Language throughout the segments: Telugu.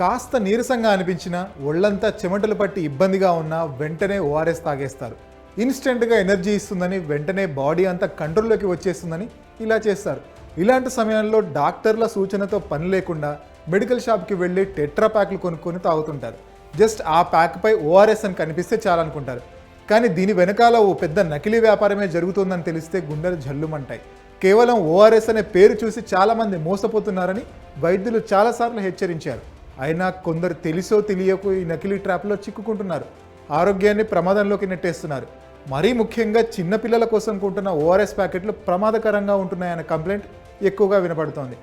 కాస్త నీరసంగా అనిపించినా ఒళ్ళంతా చెమటలు పట్టి ఇబ్బందిగా ఉన్నా వెంటనే ఓఆర్ఎస్ తాగేస్తారు. ఇన్స్టెంట్గా ఎనర్జీ ఇస్తుందని వెంటనే బాడీ అంతా కంట్రోల్లోకి వచ్చేస్తుందని ఇలా చేస్తారు. ఇలాంటి సమయంలో డాక్టర్ల సూచనతో పని లేకుండా మెడికల్ షాప్కి వెళ్ళి టెట్రా ప్యాక్లు కొనుక్కొని తాగుతుంటారు. జస్ట్ ఆ ప్యాక్పై ఓఆర్ఎస్ అని కనిపిస్తే చాలనుకుంటారు. కానీ దీని వెనకాల ఓ పెద్ద నకిలీ వ్యాపారమే జరుగుతుందని తెలిస్తే గుండెలు జల్లుమంటాయి. కేవలం ఓఆర్ఎస్ అనే పేరు చూసి చాలామంది మోసపోతున్నారని వైద్యులు చాలాసార్లు హెచ్చరించారు. అయినా కొందరు తెలిసో తెలియకో ఈ నకిలీ ట్రాప్లో చిక్కుకుంటున్నారు. ఆరోగ్యాన్ని ప్రమాదంలోకి నెట్టేస్తున్నారు. మరీ ముఖ్యంగా చిన్నపిల్లల కోసం కొంటున్న ఓఆర్ఎస్ ప్యాకెట్లు ప్రమాదకరంగా ఉంటున్నాయన్న కంప్లైంట్ ఎక్కువగా వినపడుతోంది.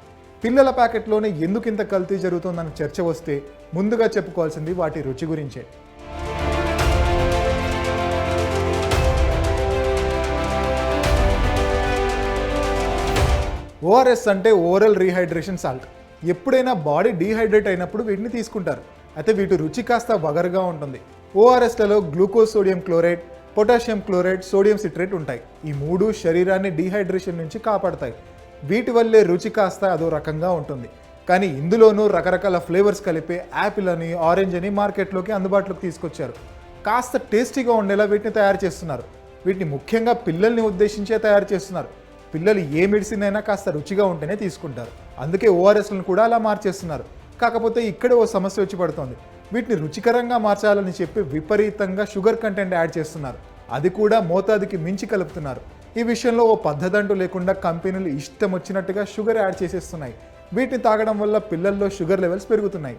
పిల్లల ప్యాకెట్లోనే ఎందుకు ఇంత కల్తీ జరుగుతుందన్న చర్చ వస్తే ముందుగా చెప్పుకోవాల్సింది వాటి రుచి గురించే. ఓఆర్ఎస్ అంటే ఓరల్ రీహైడ్రేషన్ సాల్ట్. ఎప్పుడైనా బాడీ డీహైడ్రేట్ అయినప్పుడు వీటిని తీసుకుంటారు. అయితే వీటి రుచి కాస్త వగరుగా ఉంటుంది. ఓఆర్ఎస్లలో glucose sodium chloride potassium chloride sodium citrate ఉంటాయి. ఈ మూడు శరీరాన్ని డీహైడ్రేషన్ నుంచి కాపాడతాయి. వీటి వల్లే రుచి కాస్త అదో రకంగా ఉంటుంది. కానీ ఇందులోనూ రకరకాల ఫ్లేవర్స్ కలిపే యాపిల్ అని ఆరెంజ్ అని మార్కెట్లోకి అందుబాటులోకి తీసుకొచ్చారు. కాస్త టేస్టీగా ఉండేలా వీటిని తయారు చేస్తున్నారు. వీటిని ముఖ్యంగా పిల్లల్ని ఉద్దేశించే తయారు చేస్తున్నారు. పిల్లలు ఏ మెడిసిన్ అయినా కాస్త రుచిగా ఉంటేనే తీసుకుంటారు. అందుకే ఓఆర్ఎస్లను కూడా అలా మార్చేస్తున్నారు. కాకపోతే ఇక్కడే ఓ సమస్య వచ్చి పడుతోంది. వీటిని రుచికరంగా మార్చాలని చెప్పి విపరీతంగా షుగర్ కంటెంట్ యాడ్ చేస్తున్నారు. అది కూడా మోతాదుకి మించి కలుపుతున్నారు. ఈ విషయంలో ఓ పద్ధతి లేకుండా కంపెనీలు ఇష్టం వచ్చినట్టుగా షుగర్ యాడ్ చేసేస్తున్నాయి. వీటిని తాగడం వల్ల పిల్లల్లో షుగర్ లెవెల్స్ పెరుగుతున్నాయి.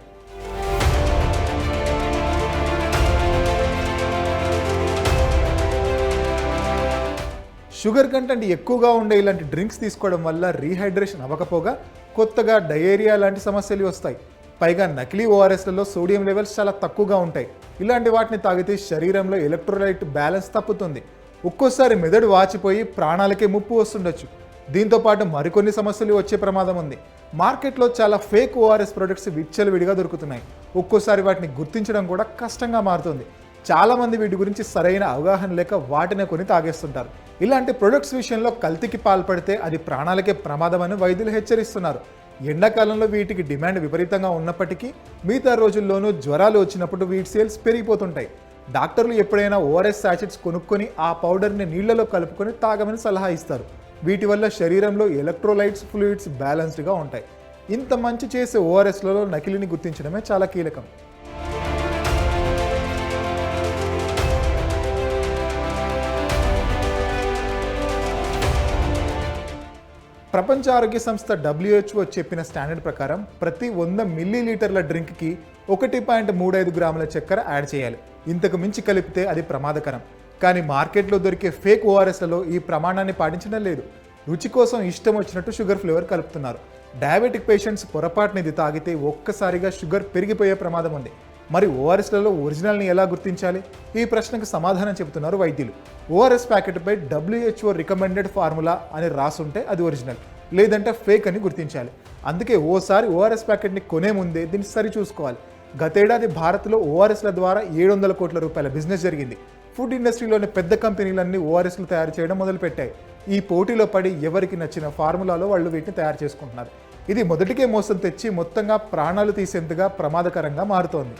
షుగర్ కంటెంట్ ఎక్కువగా ఉండే ఇలాంటి డ్రింక్స్ తీసుకోవడం వల్ల రీహైడ్రేషన్ అవ్వకపోగా కొత్తగా డయేరియా లాంటి సమస్యలు వస్తాయి. పైగా నకిలీ ఓఆర్ఎస్లలో సోడియం లెవెల్స్ చాలా తక్కువగా ఉంటాయి. ఇలాంటి వాటిని తాగితే శరీరంలో ఎలక్ట్రోలైట్ బ్యాలెన్స్ తప్పుతుంది. ఒక్కోసారి మెదడు వాచిపోయి ప్రాణాలకే ముప్పు వస్తుండొచ్చు. దీంతో పాటు మరికొన్ని సమస్యలు వచ్చే ప్రమాదం ఉంది. మార్కెట్లో చాలా ఫేక్ ఓఆర్ఎస్ ప్రొడక్ట్స్ విచ్చలవిడిగా దొరుకుతున్నాయి. ఒక్కోసారి వాటిని గుర్తించడం కూడా కష్టంగా మారుతుంది. చాలా మంది వీటి గురించి సరైన అవగాహన లేక వాటినే కొని తాగేస్తుంటారు. ఇలాంటి ప్రొడక్ట్స్ విషయంలో కల్తీకి పాల్పడితే అది ప్రాణాలకే ప్రమాదమని వైద్యులు హెచ్చరిస్తున్నారు. ఎండాకాలంలో వీటికి డిమాండ్ విపరీతంగా ఉన్నప్పటికీ మిగతా రోజుల్లోనూ జ్వరాలు వచ్చినప్పుడు వీటి సేల్స్ పెరిగిపోతుంటాయి. డాక్టర్లు ఎప్పుడైనా ఓఆర్ఎస్ శాచెట్స్ కొనుక్కొని ఆ పౌడర్ని నీళ్ళలో కలుపుకొని తాగమని సలహా ఇస్తారు. వీటి వల్ల శరీరంలో ఎలక్ట్రోలైట్స్ ఫ్లూయిడ్స్ బ్యాలెన్స్డ్గా ఉంటాయి. ఇంత మంచి చేసే ఓఆర్ఎస్లలో నకిలీని గుర్తించడమే చాలా కీలకం. ప్రపంచ ఆరోగ్య సంస్థ డబ్ల్యూహెచ్ఓ చెప్పిన స్టాండర్డ్ ప్రకారం ప్రతి వంద మిల్లీ లీటర్ల డ్రింక్కి ఒకటి పాయింట్ మూడైదు గ్రాముల చక్కెర యాడ్ చేయాలి. ఇంతకు మించి కలిపితే అది ప్రమాదకరం. కానీ మార్కెట్లో దొరికే ఫేక్ ఓఆర్ఎస్లలో ఈ ప్రమాణాన్ని పాటించడం లేదు. రుచి కోసం ఇష్టం వచ్చినట్టు షుగర్ ఫ్లేవర్ కలుపుతున్నారు. డయాబెటిక్ పేషెంట్స్ పొరపాటునిది తాగితే ఒక్కసారిగా షుగర్ పెరిగిపోయే ప్రమాదం ఉంది. మరి ఓఆర్ఎస్లలో ఒరిజినల్ని ఎలా గుర్తించాలి? ఈ ప్రశ్నకు సమాధానం చెబుతున్నారు వైద్యులు. ఓఆర్ఎస్ ప్యాకెట్పై డబ్ల్యూహెచ్ఓ రికమెండెడ్ ఫార్ములా అని రాసుంటే అది ఒరిజినల్ లేదంటే ఫేక్ అని గుర్తించాలి. అందుకే ఓసారి ఓఆర్ఎస్ ప్యాకెట్ని కొనే ముందే దీన్ని సరిచూసుకోవాలి. గతేడాది భారత్లో ఓఆర్ఎస్ల ద్వారా ఏడు వందల కోట్ల రూపాయల బిజినెస్ జరిగింది. ఫుడ్ ఇండస్ట్రీలోని పెద్ద కంపెనీలన్నీ ఓఆర్ఎస్లు తయారు చేయడం మొదలుపెట్టాయి. ఈ పోటీలో పడి ఎవరికి నచ్చిన ఫార్ములాలో వాళ్ళు వీటిని తయారు చేసుకుంటున్నారు. ఇది మొదటికే మోసం తెచ్చి మొత్తంగా ప్రాణాలు తీసేంతగా ప్రమాదకరంగా మారుతోంది.